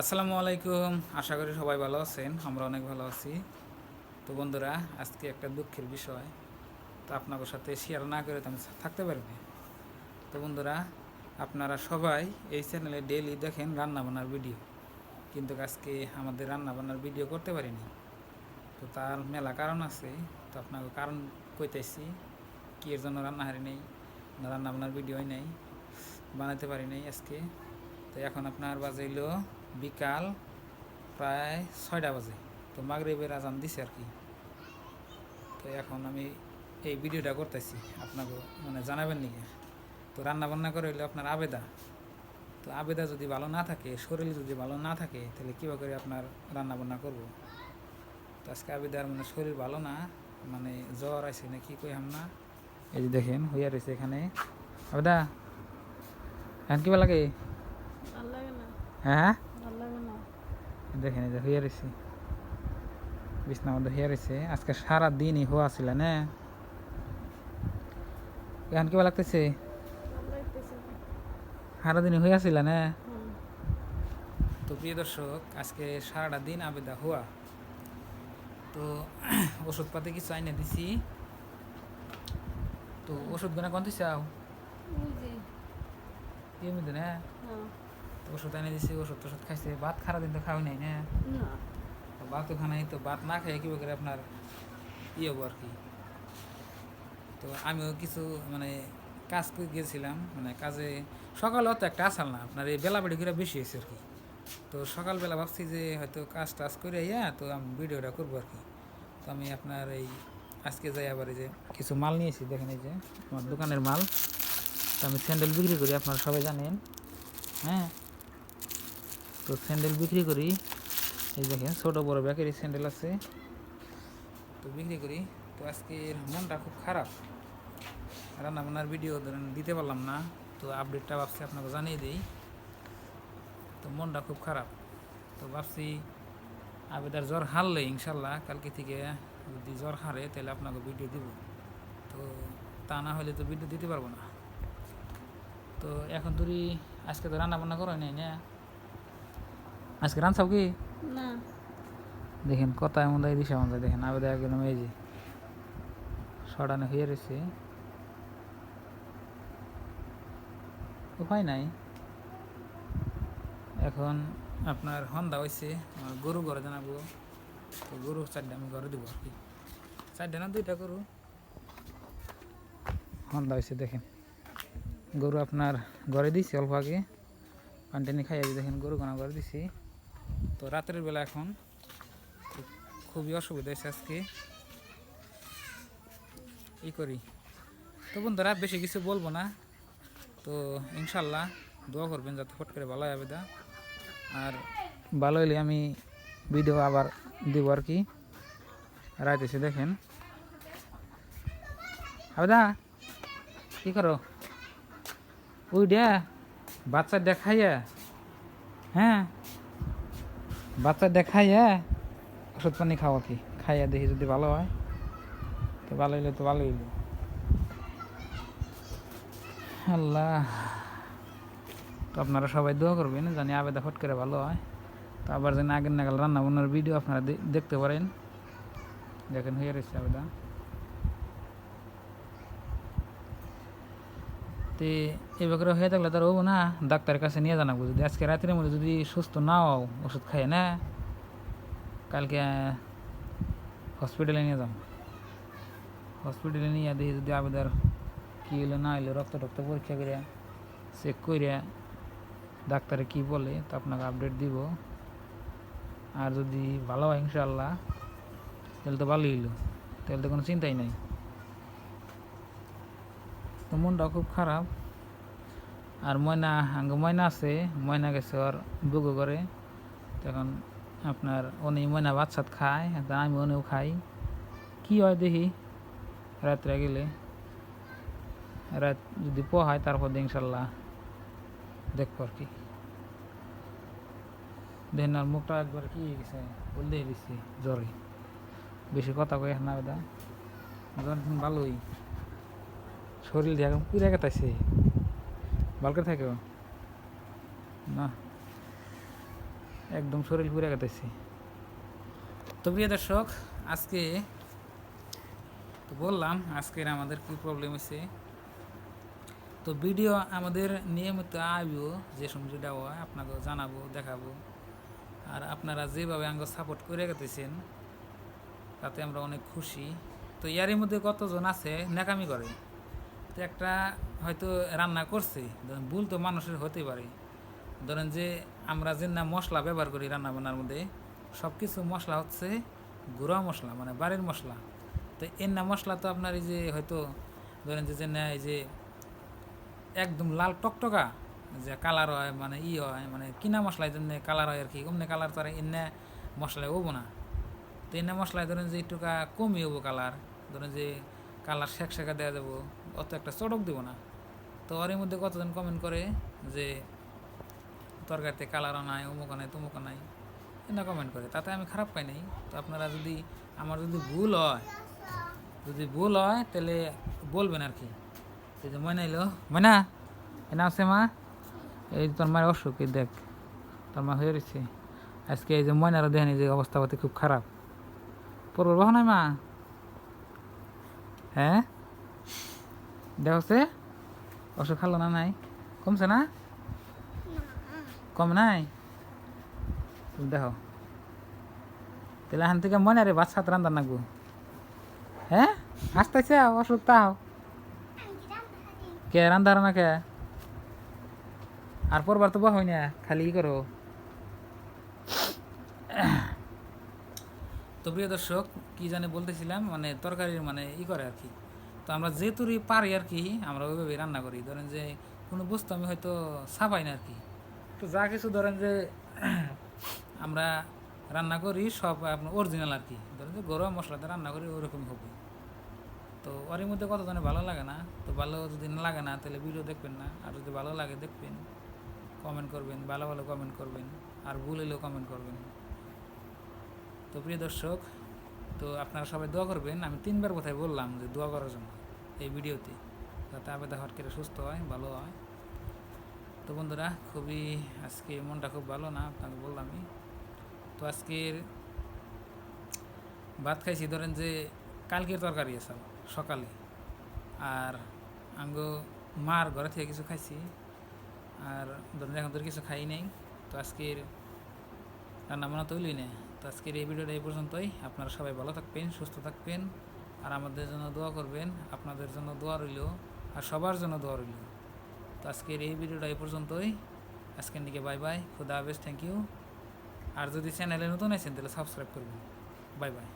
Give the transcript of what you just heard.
আসসালামু আলাইকুম। আশা করি সবাই ভালো আছেন। আমরা অনেক ভালো আছি। তো বন্ধুরা, আজকে একটা দুঃখের বিষয়। তো আপনাদের সাথে শেয়ার না করে তো আমি থাকতে পারবে। তো বন্ধুরা, আপনারা সবাই এই চ্যানেলে ডেইলি দেখেন রান্না বান্নার ভিডিও কিন্তু আজকে আমাদের রান্না বান্নার ভিডিও করতে পারিনি। তো তার মেলা কারণ আছে। তো আপনাকে কারণ কইতেছি কি এর জন্য রান্না হারি নেই, না রান্না বান্নার ভিডিওই নেই বানাতে পারি নাই আজকে। তো এখন আপনার বাজাইলো বিকাল প্রায় ছয়টা বাজে। তো মাগরিবের আজান দিছে আর কি। তো এখন আমি এই ভিডিওটা করতেছি। আপনাকে মানে জানাবেন নাকি? তো রান্না বান্না করে হইলে আপনার আবেদা। তো আবেদা যদি ভালো না থাকে শরীর যদি ভালো না থাকে তাহলে কীভাবে করে আপনার রান্না বান্না করব। তো আজকে আবেদার মানে শরীর ভালো না মানে জ্বর আছে না কি কই না। এই যে দেখেন হইয়া রয়েছে এখানে। আবেদা এখন কিবা লাগে? ভালো লাগে হ্যাঁ? দেখেন এই যে হইয়া রয়েছে বিছনার মধ্যে হইয়া রয়েছে আজকে সারা দিনই হওয়া ছিল না। এখন কিবা লাগতেছে। সারা দিনই হইয়া ছিল না? তো প্রিয় দর্শক আজকে সারাটা দিন আবেদা হওয়া। তো ওষুধপাতি কিছু আইনে দিছি। তো ওষুধ গুনা কোন চাও বুঝি এমনি না ওষুধ এনে দিছি ওষুধ টষুধ খাইছে। ভাত খারা দিন তো খাওয়াই নাই না? ভাত তো খানাই তো ভাত না খাই কীভাবে করে আপনার ই হব আর কি? তো আমিও কিছু মানে কাজ করে গিয়েছিলাম মানে কাজে সকালেও তো একটা আসাল না আপনার এই বেলা বেড়ি করে বেশি হয়েছে আর কি। তো সকালবেলা ভাবছি যে হয়তো কাজ টাজ করে ইয়া তো আমি ভিডিওটা করব আর কি। তো আমি আপনার এই আজকে যাই আবার এই যে কিছু মাল নিয়েছি দেখেন এই যে আমার দোকানের মাল। তো আমি স্যান্ডেল বিক্রি করি আপনারা সবাই জানেন। হ্যাঁ? তো স্যান্ডেল বিক্রি করি। এই দেখেন, ছোট বড় ব্যাকেরি স্যান্ডেল আছে। তো বিক্রি করি। তো আজকে মনটা খুব খারাপ। রান্না বান্নার ভিডিও দিতে পারলাম না। তো আপডেটটা ভাবছি আপনাকে জানিয়ে দিই। তো মনটা খুব খারাপ। তো ভাবছি আবেদার জ্বর হারলে ইনশাল্লাহ কালকে থেকে যদি জ্বর হারে তাহলে আপনাকে ভিডিও দিব। তো তা না হলে তো ভিডিও দিতে পারব না। তো এখন তুই আজকে তো রান্না বান্না করো নাই না। আজকে রান্নাও কি? না। দেখেন কথা এমন দেয় দিশা এমন দেয়। দেখেন আবেদা একদম এই যে। সরানো হয়ে রয়েছে। উপায় নাই। এখন আপনার হন্দা হয়েছে আমার গরু ঘরে জানাব। তো গরু চারটে আমি ঘরে দেবো আর কি। চারটে না দুইটা গরু? হন্দা হয়েছে দেখেন। গরু আপনার ঘরে দিছি অল্প আগে। পানি টানি খাইয়ে দেখেন গরু গোনা ঘরে দিছি তো রাতের বেলা এখন খুবই অসুবিধা হয়েছে আজকে। ই করি। তো বন্ধুরা, বেশি কিছু বলব না। তো ইনশাল্লাহ দোয়া করবেন যাতে ফট করে ভালো হবে দা আর ভালো হলে আমি ভিডিও আবার দিব আর কি। রাত এসে দেখেন। আবেদা, কি করো? ওই ডে বাচ্চা দেখাইয়া হ্যাঁ? বাচ্চা দেখাইয়া ওষুধ পানি খাওয়া কি? খাইয়া দেখি যদি ভালো হয়, তো ভালো হইলে তো ভালো হইল। আল্লাহ, তো আপনারা সবাই দোয়া করবেন জানি আবেদা ফট করে ভালো হয়। তো আবার যেন আগের নাগাল রান্না বান্নার ভিডিও আপনারা দেখতে পারেন। দেখেন হয়ে রয়েছে আবেদা। তে এবার হয়ে থাকলে তার হব না। ডাক্তারের কাছে নিয়ে জানাব যদি। আজকে রাতের মধ্যে যদি সুস্থ না হও ওষুধ খাই না। কালকে হসপিটালে নিয়ে যাও হসপিটালে নিয়ে দিয়ে যদি আবেদার কী হলো না হলো রক্ত টক্ত পরীক্ষা করে চেক করে ডাক্তারে কি বলে, তা আপনাকে আপডেট দিব। আর যদি ভালো হয় ইনশাল্লাহ তাহলে তো ভালোই হইল। তাহলে তো কোনো চিন্তাই নাই। তো মনটা খুব খারাপ। আর ময়না, আঙ্গ ময়না আছে, ময়না গেছে ওর বুগো করে তখন আপনার উনি ময়না ভাত খায় আমি উনিও খাই। কি হয় দেখি, রাত্রে গেলে। রাত যদি পোহায় তারপর ইনশাল্লাহ দেখব আর কি। দেখেন আর মুখটা একবার কি গেছে, বলতে দিচ্ছি জ্বরে। বেশি কথা কয়ে না বেদা জ্বর ভালোই। শরীর দিয়ে এখন পুরে গেতাইছে ভালকে থাকে। না। একদম শরীর পুরে কাটাইছি। তো প্রিয় দর্শক, আজকে তো বললাম, আজকের আমাদের কি প্রবলেম হয়েছে তো ভিডিও আমাদের নিয়মিত আইব, যে সময় হয় আপনাকে জানাব, দেখাবো। আর আপনারা যেভাবে আঙ্গ সাপোর্ট করে গেতেছেন তাতে আমরা অনেক খুশি। তো ইয়ারের মধ্যে কতজন আছে নাকামি করে? তো একটা হয়তো রান্না করছে। ধরেন ভুল তো মানুষের হতে পারে। ধরেন যে আমরা যে না মশলা ব্যবহার করি রান্না বান্নার মধ্যে সব কিছু মশলা হচ্ছে গুঁড়া মশলা মানে বাড়ির মশলা। তো এর না মশলা তো আপনার এই যে হয়তো, ধরেন যে না এই যে একদম লাল টকটকা যে কালার হয় মানে ই হয় মানে কিনা মশলায় জন্য কালার হয় আর কি, অমনি কালার তো আর এনে মশলায় হব না। তো এনে মশলায় ধরেন যে একটুকা কমই হব কালার, ধরেন যে কালার শেখ শেখা দেওয়া যাব। অত একটা চটক দেবো না। তো ওর মধ্যে কতজন কমেন্ট করে যে, তরকারিতে কালারও নাই অমুক নাই তমুক নাই? এটা কমেন্ট করে। তাতে আমি খারাপ পাই নাই। তো আপনারা যদি, আমার যদি ভুল হয়, যদি ভুল হয়, তাহলে বলবেন আর কি এই যে ময়না এলো। ময়না এনা আছে মা এই তোর মায়ের অসুখ দেখ, তোর মা হয়ে রয়েছে আজকে এই যে ময়নারও দেখেন যে অবস্থাপাতি খুব খারাপ। পড়ব নাই মা? হ্যাঁ? দেখছে অসুখ খালো না নাই? কমছে না? কম নাই? দেখো তাহলে এখান থেকে মনে রে বাচ্চা রান্না নাকবো হ্যাঁ আসতেছে অসুখ তাও? কে রান্ধার না কে? আর পরবার তো বা হয় না খালি ই করো। তো প্রিয় দর্শক, কি জানে বলতেছিলাম মানে তরকারির মানে ই করে আর কি। তো আমরা যে তুরি পারি আর কি, আমরা ওইভাবে রান্না করি। ধরেন যে কোনো বস্তু আমি হয়তো সাবাই না আর কি। তো যা কিছু ধরেন যে আমরা রান্না করি, সব আপনার অরিজিনাল আর কি। ধরেন যে গরম মশলাতে রান্না করি ওরকম হবে। তো ওর মধ্যে কত কতজনে ভালো লাগে না? তো ভালো যদি না লাগে না, তাহলে ভিডিও দেখবেন না। আর যদি ভালো লাগে, দেখবেন। কমেন্ট করবেন, ভালো ভালো কমেন্ট করবেন। আর ভুল হলেও কমেন্ট করবেন। তো প্রিয় দর্শক তো আপনারা সবাই দোয়া করবেন, আমি তিনবার কথাই বললাম যে দোয়া করার জন্য এই ভিডিওতে, যাতে আবেদা করে সুস্থ হয়, ভালো হয়। তো বন্ধুরা, খুবই আজকে মনটা খুব ভালো না, আপনাকে বললামই। তো আজকের ভাত খাইছি, ধরেন যে কালকের তরকারি আছে সকালে। আর আঙ্গ মার ঘরে থেকে কিছু খাইছি, আর ধরেন এখন তোর কিছু খাই নাই। তো আজকের রান্না বান্না তৈলই না। তো আজকের এই ভিডিওটা এই পর্যন্তই। আপনারা সবাই ভালো থাকবেন, সুস্থ থাকবেন আর আমাদের জন্য দোয়া করবেন। আপনাদের জন্য দোয়া রইল আর সবার জন্য দোয়া রইল। তো আজকের এই ভিডিওটা এই পর্যন্তই। আজকের দিকে বাই বাই খুদা হাফেজ থ্যাংক ইউ আর যদি চ্যানেলে নতুন আছেন, তাহলে সাবস্ক্রাইব করবেন। Bye bye